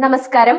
നമസ്കാരം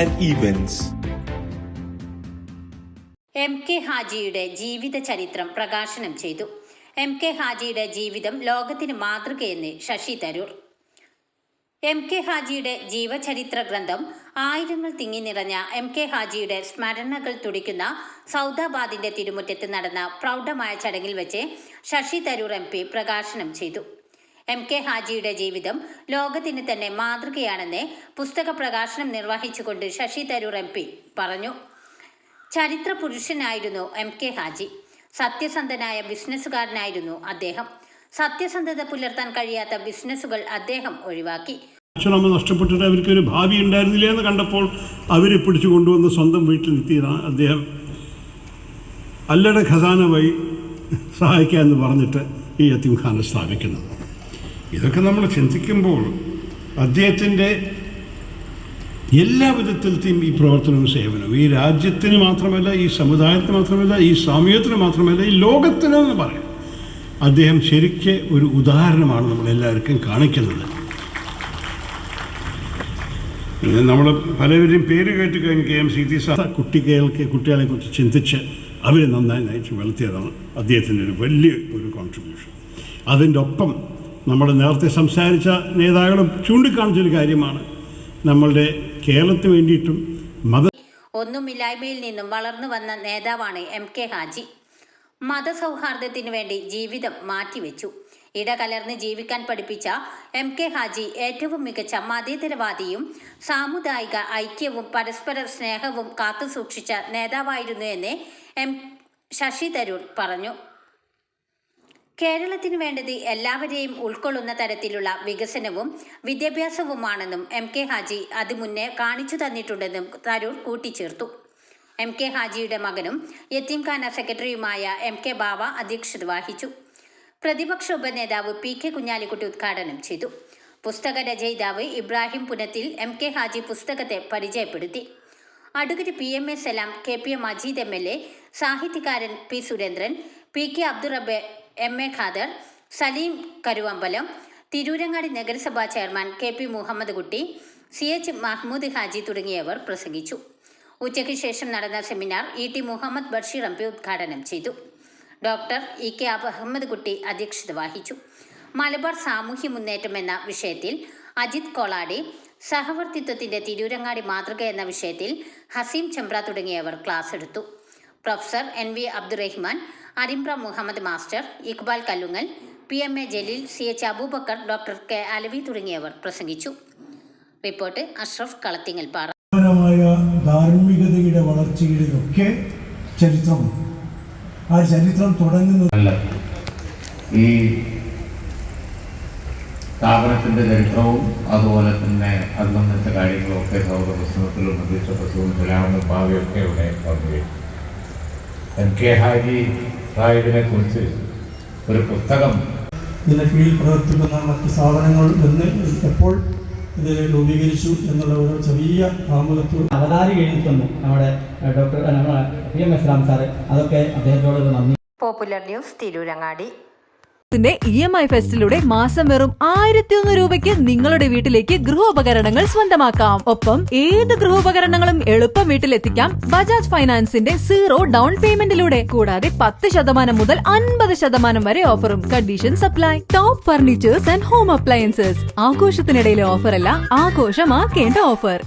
and events. M K ഹാജിയുടെ ജീവിത ചരിത്രം പ്രകാശനം ചെയ്തു. എം കെ ഹാജിയുടെ ജീവിതം ലോകത്തിന് മാതൃകയെന്ന് ശശി തരൂർ. എം കെ ഹാജിയുടെ ജീവചരിത്ര ഗ്രന്ഥം ആയിരങ്ങൾ തിങ്ങി നിറഞ്ഞ എം കെ ഹാജിയുടെ സ്മരണകൾ തുടിക്കുന്ന സൗദാബാദിന്റെ തിരുമുറ്റത്ത് നടന്ന പ്രൗഢമായ ചടങ്ങിൽ വെച്ച് ശശി തരൂർ എം പ്രകാശനം ചെയ്തു. എം കെ ഹാജിയുടെ ജീവിതം ലോകത്തിന് തന്നെ മാതൃകയാണെന്ന് പുസ്തക പ്രകാശനം നിർവഹിച്ചുകൊണ്ട് ശശി തരൂർ എം പി പറഞ്ഞു. ചരിത്ര പുരുഷനായിരുന്നു എം കെ ഹാജി. സത്യസന്ധനായ ബിസിനസ്സുകാരനായിരുന്നു അദ്ദേഹം. സത്യസന്ധത പുലർത്താൻ കഴിയാത്ത ബിസിനസ്സുകൾ അദ്ദേഹം ഒഴിവാക്കി. അച്ഛനമ്മ നഷ്ടപ്പെട്ടിട്ട് അവർക്ക് ഒരു ഭാവി ഉണ്ടായിരുന്നില്ല എന്ന് കണ്ടപ്പോൾ അവരെ പിടിച്ചു കൊണ്ടുവന്ന് സ്വന്തം വീട്ടിലെത്തിയതാണ് അദ്ദേഹം. അല്ലടെ ഖസാന വഴി എന്ന് പറഞ്ഞിട്ട് ഈ യത്തീംഖാന സ്ഥാപിക്കുന്നത്. ഇതൊക്കെ നമ്മൾ ചിന്തിക്കുമ്പോൾ അദ്ദേഹത്തിന്റെ എല്ലാ വിധത്തിലത്തെയും ഈ പ്രവർത്തനവും സേവനവും. ഈ രാജ്യത്തിന് മാത്രമല്ല ഈ സമുദായത്തിന് മാത്രമല്ല ഈ സാമൂഹ്യത്തിന് മാത്രമല്ല ഈ ലോകത്തിനെന്ന് പറയാം. അദ്ദേഹം ശരിക്ക് ഒരു ഉദാഹരണമാണ് നമ്മളെല്ലാവർക്കും കാണിക്കുന്നത്. നമ്മൾ പലവരെയും പേര് കേട്ട് കഴിഞ്ഞ് K M C T sir കുട്ടികൾക്ക് കുട്ടികളെ കുറിച്ച് ചിന്തിച്ച് അവരെ നന്നായി നയിച്ച് വളർത്തിയതാണ് അദ്ദേഹത്തിന്റെ ഒരു വലിയ ഒരു കോൺട്രിബ്യൂഷൻ അതിന്റെ ഒപ്പം നമ്മൾ നേരത്തെ സംസാരിച്ച നേതാക്കളും ചൂണ്ടിക്കാണിച്ചൊരു കാര്യമാണ്. നമ്മളുടെ കേരളത്തിന് വേണ്ടിയിട്ടും മത ഒന്നുമില്ലായ്മയിൽ നിന്നും വളർന്നു വന്ന നേതാവാണ് എം കെ ഹാജി. മതസൗഹാർദ്ദത്തിനു വേണ്ടി ജീവിതം മാറ്റിവെച്ചു. ഇടകലർന്ന് ജീവിക്കാൻ പഠിപ്പിച്ച എം കെ ഹാജി ഏറ്റവും മികച്ച മതേതരവാദിയും സാമുദായിക ഐക്യവും പരസ്പര സ്നേഹവും കാത്തുസൂക്ഷിച്ച നേതാവായിരുന്നു എന്ന് എം ശശി തരൂർ പറഞ്ഞു. കേരളത്തിന് വേണ്ടത് എല്ലാവരെയും ഉൾക്കൊള്ളുന്ന തരത്തിലുള്ള വികസനവും വിദ്യാഭ്യാസവുമാണെന്നും എം കെ ഹാജി അത് മുന്നേ കാണിച്ചു തന്നിട്ടുണ്ടെന്നും തരൂർ കൂട്ടിച്ചേർത്തു. എം കെ ഹാജിയുടെ മകനും യത്തീംഖാന സെക്രട്ടറിയുമായ എം കെ ബാവ അധ്യക്ഷത വഹിച്ചു. പ്രതിപക്ഷ ഉപനേതാവ് പി കെ കുഞ്ഞാലിക്കുട്ടി ഉദ്ഘാടനം ചെയ്തു. പുസ്തക രചയിതാവ് ഇബ്രാഹിം പുനത്തിൽ എം കെ ഹാജി പുസ്തകത്തെ പരിചയപ്പെടുത്തി. Advocate P M A Salam K P A Majeed M L A സാഹിത്യകാരൻ P Surendran P K Abdurab M A Khader Saleem Karuvambalam Tirurangadi നഗരസഭാ ചെയർമാൻ കെ പി മുഹമ്മദ് കുട്ടി സി എച്ച് മഹ്മൂദ് ഹാജി തുടങ്ങിയവർ പ്രസംഗിച്ചു. ഉച്ചയ്ക്ക് ശേഷം നടന്ന seminar E T Muhammad Basheer M P ഉദ്ഘാടനം ചെയ്തു. ഡോക്ടർ ഇ കെ അഹമ്മദ് കുട്ടി അധ്യക്ഷത വഹിച്ചു. മലബാർ സാമൂഹ്യ മുന്നേറ്റം എന്ന വിഷയത്തിൽ അജിത് കോളാടി സഹവർത്തിത്വത്തിന്റെ തിരൂരങ്ങാടി മാതൃക എന്ന വിഷയത്തിൽ ഹസീം ചെമ്പ്ര തുടങ്ങിയവർ ക്ലാസ് എടുത്തു. Professor N V Abdurahiman Arimbra Muhammad master Iqbal Kallungal P M A Jaleel C H Aboobacker doctor K Alavi തുടങ്ങിയവർ പ്രസംഗിച്ചു. റിപ്പോർട്ട് അഷ്റഫ് കളത്തിങ്ങൽ പാറ ധാർമ്മികതയുടെ വളർച്ചയുടെയൊക്കെ ചരിത്രം. ആ ചരിത്രം തുടങ്ങുന്നത് അല്ല. ഈ സ്ഥാപനത്തിന്റെ ചരിത്രവും അതുപോലെ തന്നെ അത് സംബന്ധിച്ച കാര്യങ്ങളൊക്കെ സൗദ നിർദ്ദിഷ്ട പുസ്തകവും കലാമിനും ഭാവിയൊക്കെ ഇവിടെ പങ്കുവയ്ക്കും എം കെ ഹാജി സാഹിബിനെ കുറിച്ച് ഒരു പുസ്തകം. ഇതിന് കീഴിൽ പ്രവർത്തിക്കുന്ന മറ്റ് സ്ഥാപനങ്ങൾ എന്ന് എപ്പോൾ ഇത് രൂപീകരിച്ചു എന്നുള്ള ഒരു ചെറിയ ആമുഖത്തോട് അവതാരി എഴുതി നമ്മുടെ ഡോക്ടർ നമ്മുടെ P M S Ram sir. അതൊക്കെ അദ്ദേഹത്തോട് നന്ദി. Popular news Tirurangadi. ത്തിന്റെ ഇ എം ഐ ഫെസ്റ്റിലൂടെ മാസം വെറും ആയിരത്തി ഒന്ന് രൂപയ്ക്ക് നിങ്ങളുടെ വീട്ടിലേക്ക് ഗൃഹോപകരണങ്ങൾ സ്വന്തമാക്കാം. ഒപ്പം ഏത് ഗൃഹോപകരണങ്ങളും എളുപ്പം വീട്ടിലെത്തിക്കാം ബജാജ് ഫൈനാൻസിന്റെ സീറോ ഡൗൺ പേയ്മെന്റിലൂടെ. കൂടാതെ പത്ത് ശതമാനം മുതൽ അൻപത് ശതമാനം വരെ ഓഫറും condition apply top furnitures and home appliances. ആഘോഷത്തിനിടയിലെ ഓഫറല്ല ആഘോഷമാക്കേണ്ട ഓഫർ.